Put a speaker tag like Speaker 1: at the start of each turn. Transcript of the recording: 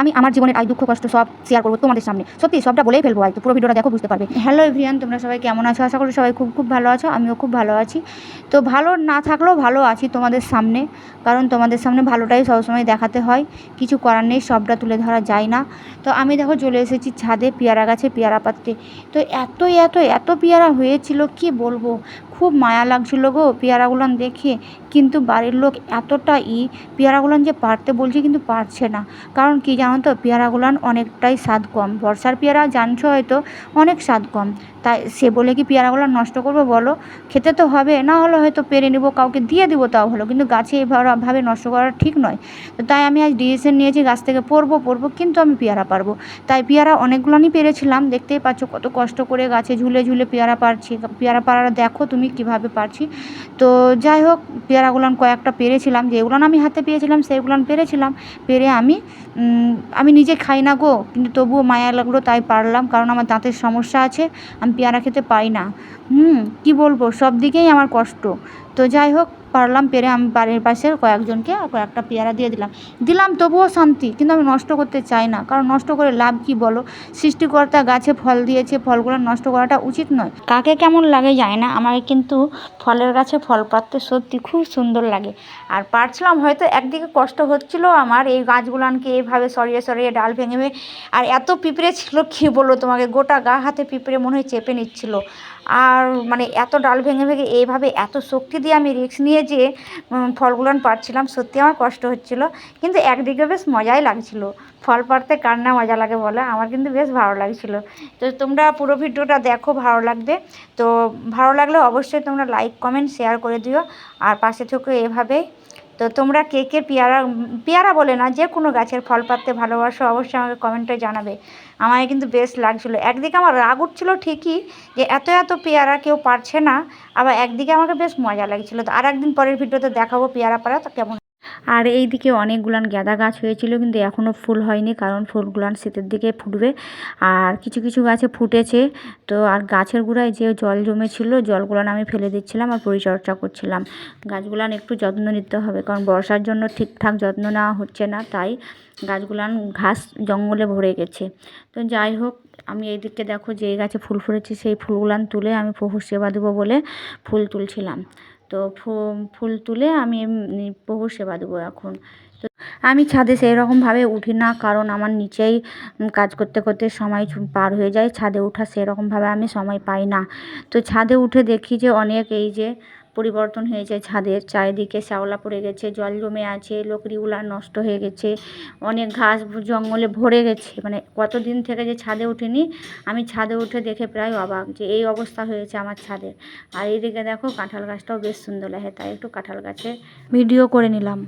Speaker 1: আমি আমার জীবনের আই দুঃখ, কষ্ট সব শেয়ার করব তোমাদের সামনে। সত্যি, সবটা বলেই ফেলব হয়তো, পুরো ভিডিওটা দেখো, বুঝতে পারবে। হ্যালো এভরিয়ান তোমরা সবাই কেমন আছো? আশা করি সবাই খুব খুব ভালো আছো, আমিও খুব ভালো আছি। তো ভালো না থাকলেও ভালো আছি তোমাদের সামনে, কারণ তোমাদের সামনে ভালোটাই সবসময় দেখাতে হয়। কিছু করার নেই, সবটা তুলে ধরা যায় না। তো আমি দেখো, চলে এসেছি ছাদে, পেয়ারা গাছে, পেয়ারা পাততে তো এত এত এত পেয়ারা হয়েছিল, কি বলব? খুব মায়া লাগছিল গো পেয়ারাগুলান দেখে। কিন্তু বাড়ির লোক এতটা ই পেয়ারাগুলান যে পারতে বলছে কিন্তু পারছে না। কারণ কি জানো তো, পেয়ারাগুলান অনেকটাই স্বাদ কম। বর্ষার পেয়ারা জানছো হয়তো, অনেক স্বাদ কম। তাই সে বলে কি পেয়ারাগুলো নষ্ট করব বলো? খেতে তো হবে, না হলে হয়তো পেরে নেব, কাউকে দিয়ে দেবো তাও হলো। কিন্তু গাছে এভাবে নষ্ট করা ঠিক নয়। তো তাই আমি আজ ডিসিশন নিয়েছি গাছ থেকে পড়ব পড়ব কিন্তু আমি পেয়ারা পারব। তাই পেয়ারা অনেকগুলানই পেরেছিলাম। দেখতেই পাচ্ছ কত কষ্ট করে গাছে ঝুলে ঝুলে পেয়ারা পারছি। পেয়ারা পাড়াটা দেখো তুমি কীভাবে পারছি। তো যাই হোক পেয়ারাগুলান কয়েকটা পেরেছিলাম। যেগুলান আমি হাতে পেয়েছিলাম সেইগুলান পেরেছিলাম। পেরে আমি আমি নিজে খাই না গো, কিন্তু তবুও মায়া লাগল, তাই পারলাম। কারণ আমার দাঁতের সমস্যা আছে, আমি পেয়ারা খেতে পাই না। হুম, কী বলব? সব দিকেই আমার কষ্ট। তো যাই হোক, পারলাম পেরে আমি বাড়ির পাশের কয়েকজনকে কয়েকটা পেয়ারা দিয়ে দিলাম। দিলাম তবুও শান্তি, কিন্তু আমি নষ্ট করতে চাই না, কারণ নষ্ট করে লাভ কি বলো? সৃষ্টিকর্তা গাছে ফল দিয়েছে, ফলগুলো নষ্ট করাটা উচিত নয়। কাকে কেমন লাগে যায় না, আমাকে কিন্তু ফলের গাছে ফল পাততে সত্যি খুব সুন্দর লাগে। আর পারছিলাম হয়তো একদিকে কষ্ট হচ্ছিল আমার, এই গাছগুলানকে এইভাবে সরিয়ে সরিয়ে ডাল ভেঙে আর এত পিঁপড়ে ছিল কী বলব তোমাকে, গোটা গা হাতে পিঁপড়ে মনে হয় চেপে নিচ্ছিল। আর মানে এত ডাল ভেঙে ভেঙে এইভাবে এত শক্তি দিয়ে আমি রিস্ক নিয়ে যে ফলগুলান পারছিলাম, সত্যি আমার কষ্ট হচ্ছিল। কিন্তু একদিকে বেশ মজাই লাগছিল। ফল পাড়তে কার না মজা লাগে বলে? আমার কিন্তু বেশ ভালো লাগছিল। তো তোমরা পুরো ভিডিওটা দেখো, ভালো লাগবে। তো ভালো লাগলে অবশ্যই তোমরা লাইক কমেন্ট শেয়ার করে দিও। আর পাশে থেকে এভাবেই তো তোমরা কে কে পেয়ারা পেয়ারা বলে না, যে কোনো গাছের ফল পাততে ভালোবাসো অবশ্যই আমাকে কমেন্টে জানাবে। আমায় কিন্তু বেশ লাগছিল। একদিকে আমার রাগ উঠছিলো ঠিকই যে এত এত পেয়ারা কেউ পারছে না, আবার একদিকে আমাকে বেশ মজা লাগছিল। তো আর একদিন পরের ভিডিওতে দেখাবো পেয়ারা পাড়া, তো কেমন আর এই দিকে অনেকগুলান গাঁদা গাছ হয়েছিল, কিন্তু এখনও ফুল হয়নি, কারণ ফুলগুলান শীতের দিকে ফুটবে। আর কিছু কিছু গাছে ফুটেছে, তো আর গাছের গোড়ায় যে জল জমেছিল, জলগুলান আমি ফেলে দিচ্ছিলাম আর পরিচর্যা করছিলাম। গাছগুলান একটু যত্ন নিতে হবে, কারণ বর্ষার জন্য ঠিকঠাক যত্ন নেওয়া হচ্ছে না, তাই গাছগুলান ঘাস জঙ্গলে ভরে গেছে। তো যাই হোক, আমি এই দিকে দেখো যে গাছে ফুল ফুটেছে, সেই ফুলগুলান তুলে আমি প্রভুর সেবা দেবো বলে ফুল তুলছিলাম। তো ফুল তুলে আমি প্রভুর সেবা দেবো এখন। তো আমি ছাদে সেই রকমভাবে উঠি না, কারণ আমার নিচেই কাজ করতে করতে সময় পার হয়ে যায়। ছাদে ওঠা সেরকমভাবে আমি সময় পাই না। তো ছাদে উঠে দেখি যে অনেক এই যে পরিবর্তন হয়েছে ছাদের চারিদিকে, শ্যাওলা পড়ে গেছে, জল জমে আছে লকড়িগুলা নষ্ট হয়ে গেছে, অনেক ঘাস জঙ্গলে ভরে গেছে। মানে কতদিন থেকে যে ছাদে উঠিনি, আমি ছাদে উঠে দেখে প্রায় অবাক যে এই অবস্থা হয়েছে আমার ছাদের। আর এইদিকে দেখো কাঁঠাল গাছটাও বেশ সুন্দর লাগে, তাই একটু কাঁঠাল গাছে ভিডিও করে নিলাম।